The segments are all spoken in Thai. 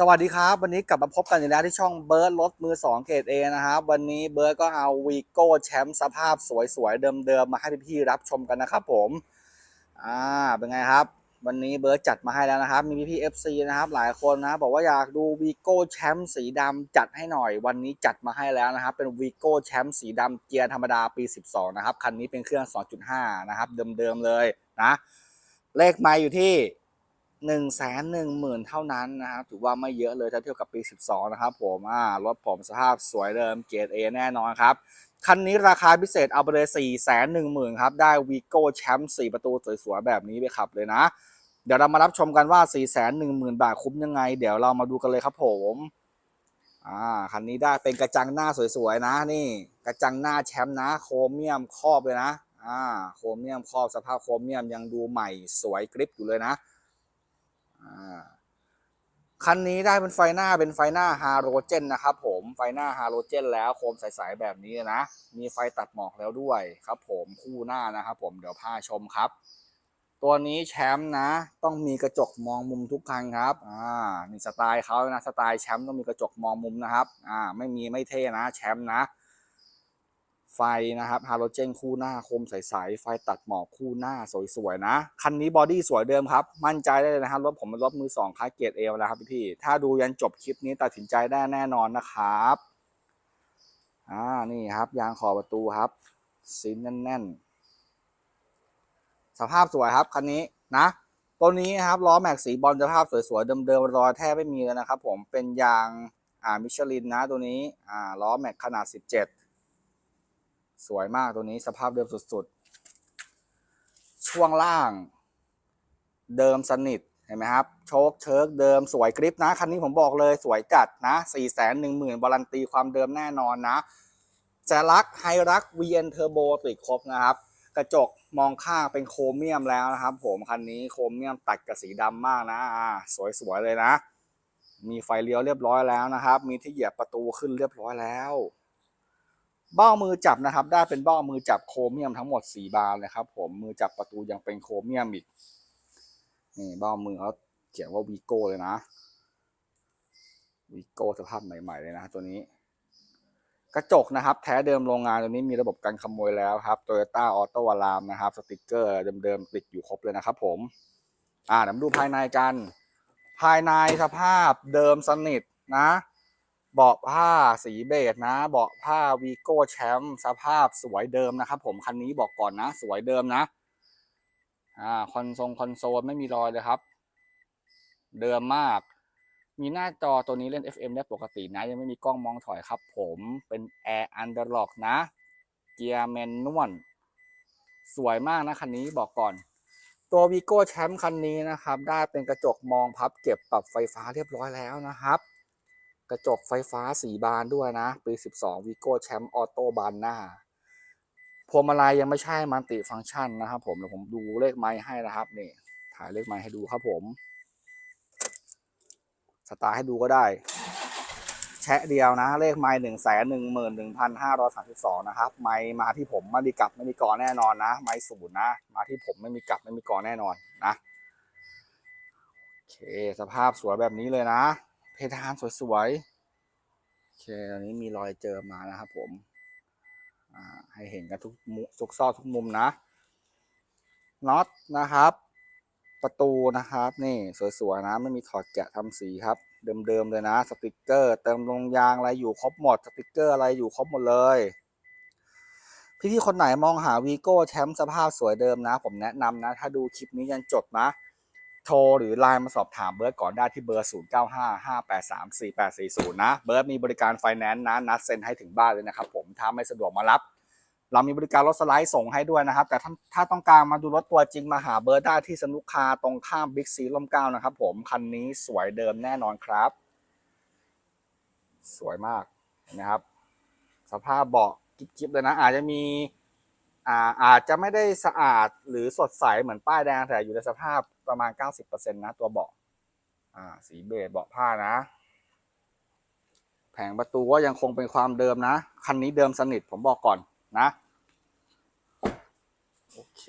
สวัสดีครับ วันนี้กลับมาพบกันอีกแล้วที่ช่องเบิร์ดรถมือ 2 เกรดเอนะครับ วันนี้เบิร์ดก็เอาวีโก้แชมป์สภาพสวยๆ เดิมๆ มาให้พี่ๆรับชมกันนะครับผมอ่าเป็นไงครับ วันนี้เบิร์ดจัดมาให้แล้วนะครับ มีพี่ๆ FC นะครับ หลายคนนะ บอกว่าอยากดูวีโก้แชมป์สีดำจัดให้หน่อย วันนี้จัดมาให้แล้วนะครับ เป็นวีโก้แชมป์สีดำเกียร์ธรรมดาปี 12 นะครับคันนี้เป็นเครื่อง 2.5 นะครับ เดิมๆเลยนะ เลขไม้อยู่ที่ หนึ่งแสนหนึ่งหมื่นเท่านั้นนะครับถือว่าไม่เยอะเลยถ้าเทียบกับปี 12 นะครับผมอ่ารถผมสภาพสวยเดิมเกรด A แน่นอนครับ คันนี้ราคาพิเศษเอาไปเลย4 1 0 0 0 0ครับ ได้วีโก้แชมป์4ประตูสวยๆ แบบนี้ไปขับเลยนะ เดี๋ยวเรามารับชมกันว่า 4 1 0 0 0 0 บาทคุ้มยังไง เดี๋ยวเรามาดูกันเลยครับผมอ่าคันนี้ได้เป็นกระจังหน้าสวยๆนะนี่ กระจังหน้าแชมป์นะ โครเมียมครอบเลยนะอ่าโครเมียมครอบสภาพโครเมียมยังดูใหม่สวยกริบอยู่เลยนะ คันนี้ได้เป็นไฟหน้าเป็นไฟหน้าฮาโลเจนนะครับผมไฟหน้าฮาโลเจนแล้วโคมใสๆแบบนี้นะ มีไฟตัดหมอกแล้วด้วยครับผมคู่หน้านะครับผมเดี๋ยวพาชมครับ ตัวนี้แชมป์นะ ต้องมีกระจกมองมุมทุกคันครับอ่านี่สไตล์เขานะสไตล์แชมป์ต้องมีกระจกมองมุมนะครับอ่าไม่มีไม่เท่นะแชมป์นะ ไฟนะครับฮาโลเจนคู่หน้าคมใสๆไฟตัดหมอกคู่หน้าสวยๆนะ คันนี้บอดี้สวยเดิมครับ มั่นใจได้เลยนะครับรถผมเป็นรถมือสองคาเกรดเอล้วครับพี่ๆถ้าดูยันจบคลิปนี้ตัดสินใจได้แน่นอนนะครับอ่านี่ครับ ยางขอบประตูครับซินแน่นๆสภาพสวยครับคันนี้นะตัวนี้นะครับล้อแม็กสีบอลสภาพสวยๆเดิมๆรอยแทบไม่มีเลยนะครับ ผมเป็นยางอ่ามิชลินนะตัวนี้อ่าล้อแม็กขนาด 17 สวยมากตัวนี้สภาพเดิมสุดๆ ช่วงล่าง เดิมสนิทเห็นไหมครับ โชคเชิร์กเดิมสวยกริปนะ คันนี้ผมบอกเลยสวยจัดนะ4 1 0 0 0 0บารันตีความเดิมแน่นอนนะแจลักไฮรัก VN Turbo ติดครบนะครับ กระจกมองข้างเป็นโครเมียมแล้วนะครับ ผมคันนี้โครเมียมตัดกับสีดำมากนะอ่าสวยๆเลยนะ มีไฟเลี้ยวเรียบร้อยแล้วนะครับ มีที่เหยียบประตูขึ้นเรียบร้อยแล้ว เบ้ามือจับนะครับ ได้เป็นเบ้ามือจับโครเมียมทั้งหมด4บานเลยครับ ผมมือจับประตูยังเป็นโครเมียมอีกนี่เบ้ามือเขาเขียนว่าวีโก้เลยนะวีโก้สภาพใหม่ ๆ เลยนะตัวนี้ กระจกนะครับ แท้เดิมโรงงานตัวนี้มีระบบการขโมยแล้วครับ Toyota Auto Alarm นะครับ สติกเกอร์เดิมๆติดอยู่ครบเลยนะครับ ผม อ่าเดี๋ยวมาดูภายในกัน ภายในสภาพเดิมสนิทนะ เบาะผ้าสีเบจนะ เบาะผ้าวีโก้แชมป์สภาพสวยเดิมนะครับ ผมคันนี้บอกก่อนนะ สวยเดิมนะ อ่าคอนโซลคอนโซลไม่มีรอยเลยครับ เดิมมาก มีหน้าจอตัวนี้เล่น FM ได้ปกตินะ ยังไม่มีกล้องมองถอยครับ ผมเป็น Air Underlock นะ เกียร์แมนนวลสวยมากนะคันนี้บอกก่อน ตัววีโก้แชมป์คันนี้นะครับ ได้เป็นกระจกมองพับเก็บปรับไฟฟ้าเรียบร้อยแล้วนะครับ กระจกไฟฟ้าสีบานด้วยนะ ปี 12 v ีโก้แชมป์ออโต้บานหน้าพวงมาลัยยังไม่ใช่มันติฟังก์ชันนะครับ ผมเดี๋ยวผมดูเลขไม้ให้นะครับนี่ถ่ายเลขไม้ให้ดูครับผม สตาร์ให้ดูก็ได้ แชะเดียวนะ เลขไม้หนึ่งแสนหนึ่งหมื่นหนึ่งพันห้าร้อยสามสิบสองนะครับ ไม้มาที่ผมไม่มีกลับไม่มีกอแน่นอนนะ ไม้ศูนย์นะ มาที่ผมไม่มีกลับไม่มีกอแน่นอนนะโอเค สภาพสวยแบบนี้เลยนะ เพดานสวยๆ โอเค ตอนนี้มีรอยเจอมานะครับผม อ่า ให้เห็นกันทุกมุมทุกซอกทุกมุมนะ น็อตนะครับ ประตูนะครับ นี่สวยๆนะ ไม่มีถอดแกะทำสีครับ เดิมๆเลยนะ สติกเกอร์ เติมลงยางอะไรอยู่ครบหมด สติกเกอร์อะไรอยู่ครบหมดเลยพี่ๆคนไหนมองหาวีโก้แชมป์สภาพสวยเดิมนะ ผมแนะนำนะ ถ้าดูคลิปนี้ยันจบนะ โทรหรือไลน์มาสอบถามเบิร์ดก่อนได้ที่เบอร์ 0 9 5 5 8 3 4 8 4 0 นะ เบิร์ดมีบริการไฟแนนซ์นะ นัดเซ็นให้ถึงบ้านเลยนะครับผมถ้าไม่สะดวกมารับ เรามีบริการรถสไลด์ส่งให้ด้วยนะครับ แต่ถ้าถ้าต้องการมาดูรถตัวจริงมาหาเบิร์ดได้ที่สนุกคาตรงข้ามบิ๊กซีล่มเก้านะครับผม คันนี้สวยเดิมแน่นอนครับ สวยมากนะครับ สภาพเบาะกิ๊บๆเลยนะ อาจจะมีอาอาจจะไม่ได้สะอาดหรือสดใสเหมือนป้ายแดงแต่อยู่ในสภาพ ประมาณ 90%นะตัวเบาะอ่าสีเบจเบาะผ้านะ แผงประตูก็ยังคงเป็นความเดิมนะ คันนี้เดิมสนิทผมบอกก่อนนะ โอเค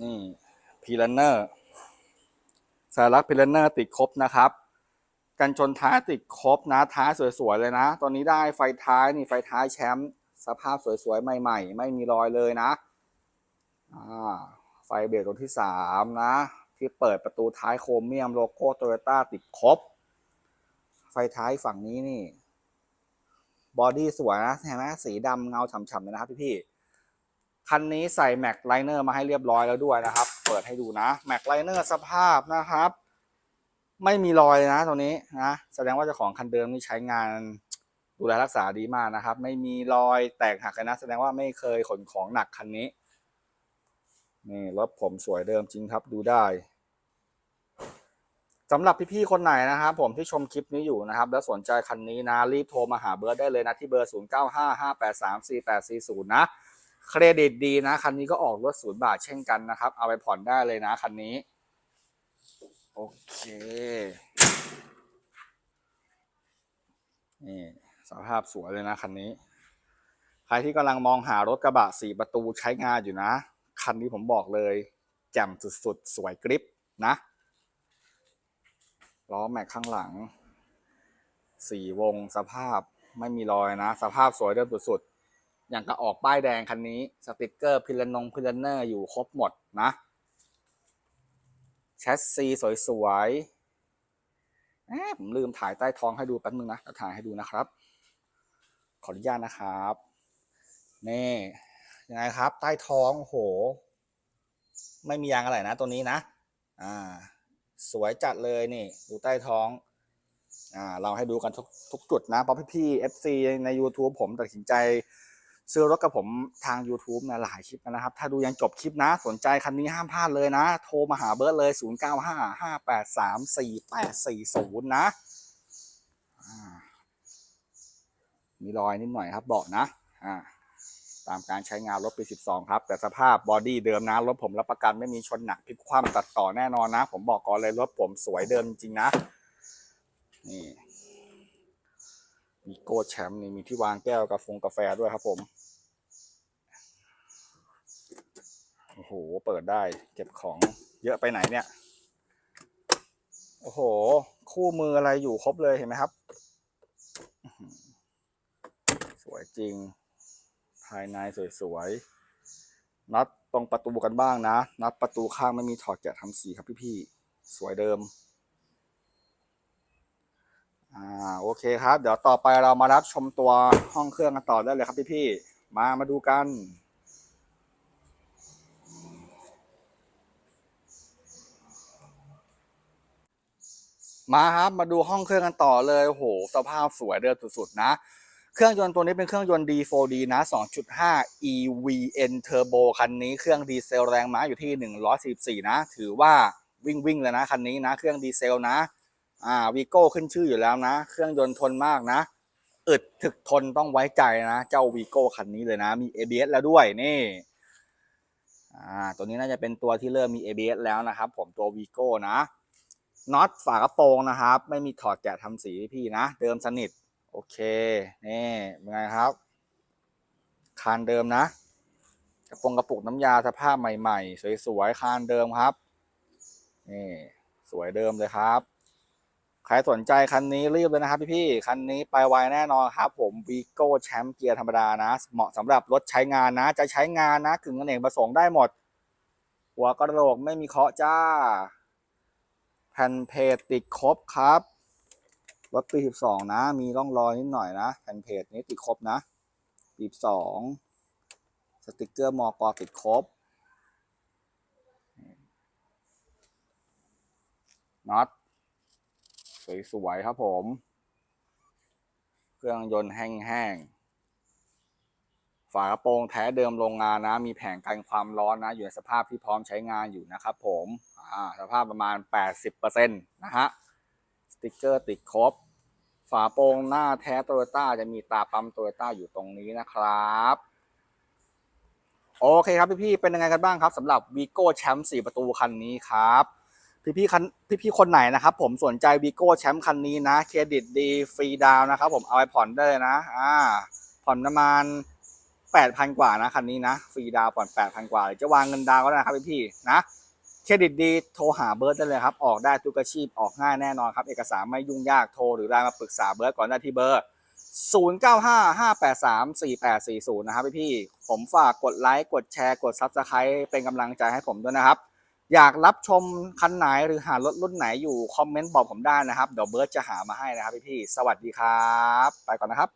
นี่พีลันเนอร์สารักพิลเนอร์ติดครบนะครับกันชนท้ายติดครบนะท้ายสวยๆเลยนะ ตอนนี้ได้ไฟท้ายนี่ไฟท้ายแชมป์สภาพสวยๆใหม่ ๆ ไม่มีรอยเลยนะ ไฟเบรกตัวที่สามนะ ที่เปิดประตูท้ายโครเมียมโลโก้โตโยต้าติดครบ ไฟท้ายฝั่งนี้นี่ บอดี้สวยนะเห็นไหมสีดำเงาฉ่ำๆเลยนะครับพี่ๆคันนี้ใส่แม็กไลเนอร์มาให้เรียบร้อยแล้วด้วยนะครับ เปิดให้ดูนะแม็กไลเนอร์สภาพนะครับ ไม่มีรอยนะตรงนี้นะแสดงว่าเจ้าของคันเดิมนี่ใช้งานดูแลรักษาดีมากนะครับ ไม่มีรอยแตกหักนะ แสดงว่าไม่เคยขนของหนักคันนี้ นี่รถผมสวยเดิมจริงครับดูได้สำหรับพี่ๆคนไหนนะครับผมที่ชมคลิปนี้อยู่นะครับ แล้วสนใจคันนี้นะ รีบโทรมาหาเบิร์ดได้เลยนะ ที่เบอร์ 0955834840 นะ เครดิตดีนะ คันนี้ก็ออกรถศูนย์บาทเช่นกันนะครับ เอาไปผ่อนได้เลยนะคันนี้ โอเค นี่สภาพสวยเลยนะคันนี้ ใครที่กำลังมองหารถกระบะสี่ประตูใช้งานอยู่นะ คันนี้ผมบอกเลย แจ่มสุดๆ สวยกริปนะล้อแม็กข้างหลังสี่วงสภาพไม่มีรอยนะ สภาพสวยเดิมสุดๆ อย่างกับออกป้ายแดงคันนี้ สติกเกอร์พิลนงพิลเนอร์อยู่ครบหมดนะแชสซีสวยๆผมลืมถ่ายใต้ท้องให้ดูแป๊บนึงนะถ่ายให้ดูนะครับ ขออนุญาตนะครับ นี่ ยังไงครับ ใต้ท้องโห ไม่มียางอะไรนะ ตัวนี้นะ อ่า สวยจัดเลยนี่ ดูใต้ท้อง อ่า เราให้ดูกันทุกทุกจุดนะเพราะพี่ๆ FC ใน YouTube ผมตัดสินใจซื้อรถกับผมทาง YouTube นะหลายคลิปนะครับ ถ้าดูยังจบคลิปนะ สนใจคันนี้ห้ามพลาดเลยนะ โทรมาหาเบิร์ดเลย 0955834840 นะอ่ามีรอยนิดหน่อยครับเบาะนะ อ่า ตามการใช้งานรถปี 12 ครับ แต่สภาพบอดี้เดิมนะ รถผมรับประกันไม่มีชนหนักพลิกคว่ำตัดต่อแน่นอนนะ ผมบอกก่อนเลยรถผมสวยเดิมจริงนะ นี่มีโก้แชมป์นี่มีที่วางแก้วกาแฟกาแฟด้วยครับผมโอ้โห เปิดได้เก็บของเยอะไปไหนเนี่ย โอ้โห คู่มืออะไรอยู่ครบเลยเห็นไหมครับ สวยจริงายในสวยๆน็อตรงประตูกันบ้างนะน็อตประตูข้างไม่มีถอดแกะทำสีครับพี่ๆ สวยเดิม อ่า โอเคครับ เดี๋ยวต่อไปเรามารับชมตัวห้องเครื่องกันต่อได้เลยครับพี่ๆ มา มาดูกันมาครับมาดูห้องเครื่องกันต่อเลยโหสภาพสวยเดิมสุดๆนะ เครื่องยนต์ตัวนี้เป็นเครื่องยนต์ D4D นะ 2.5 EVN Turbo คันนี้เครื่องดีเซลแรงม้าอยู่ที่ 144 นะ ถือว่าวิ่งวิ่งเลยนะคันนี้นะ เครื่องดีเซลนะ อ่าวีโก้ขึ้นชื่ออยู่แล้วนะ เครื่องยนต์ทนมากนะ อึดถึกทนต้องไว้ใจนะ เจ้าวีโก้คันนี้เลยนะ มี ABS แล้วด้วยนี่ อ่า ตัวนี้น่าจะเป็นตัวที่เริ่มมี ABS แล้วนะครับ ผมตัววีโก้นะ น็อตฝากระโปรงนะครับ ไม่มีถอดแกะทำสีพี่นะ เดิมสนิท โอเค นี่เป็นไงครับ คานเดิมนะ กระปงกระปุกน้ำยาสภาพใหม่ๆ สวยๆ คานเดิมครับ นี่ สวยเดิมเลยครับ ใครสนใจคันนี้รีบเลยนะครับพี่ๆ คันนี้ไปไวแน่นอนครับ ผมวีโก้แชมป์เกียร์ธรรมดานะ เหมาะสำหรับรถใช้งานนะ จะใช้งานนะกึ่งอเนกประสงค์ได้หมด หัวกระโหลกไม่มีเคาะจ้า แผ่นเพจติดครบครับ รถปี 12 นะ มีร่องรอยนิดหน่อยนะแผ่นเพจนี้ติดครบนะปี12 สติกเกอร์มอกอติดครบน็อตสวยๆครับผม เครื่องยนต์แห้งๆ ฝากระโปรงแท้เดิมโรงงานนะ มีแผงกันความร้อนนะ อยู่ในสภาพที่พร้อมใช้งานอยู่นะครับผม อ่า สภาพประมาณ 80%นะฮะ ติกเกอร์ติดครบฝาโปรงหน้าแท้โตโยต้าจะมีตาปั๊มโตโยต้าอยู่ตรงนี้นะครับโอเคครับพี่ๆเป็นยังไงกันบ้างครับสำหรับวีโก้แชมป์4ประตูคันนี้ครับพี่ๆคันพี่ๆคนไหนนะครับผมสนใจวีโก้แชมป์คันนี้นะเครดิตดีฟรีดาวนะครับผมเอาไปผ่อนได้เลยนะอ่าผ่อนประมาณ8,000 กว่านะคันนี้นะฟรีดาวผ่อน8,000 กว่าหรือจะวางเงินดาวก็ได้นะครับพี่ๆนะ เครดิตดีโทรหาเบิร์ดได้เลยครับ ออกได้ทุกอาชีพออกง่ายแน่นอนครับ เอกสารไม่ยุ่งยากโทรหรือไลน์มาปรึกษาเบิร์ดก่อนได้ที่เบอร์ 0955834840 นะครับพี่พี่ผมฝากกดไลค์กดแชร์กด Subscribe เป็นกำลังใจให้ผมด้วยนะครับ อยากรับชมคันไหนหรือหารถรุ่นไหนอยู่ คอมเมนต์บอกผมได้นะครับ เดี๋ยวเบิร์ดจะหามาให้นะครับพี่พี่สวัสดีครับ ไปก่อนนะครับ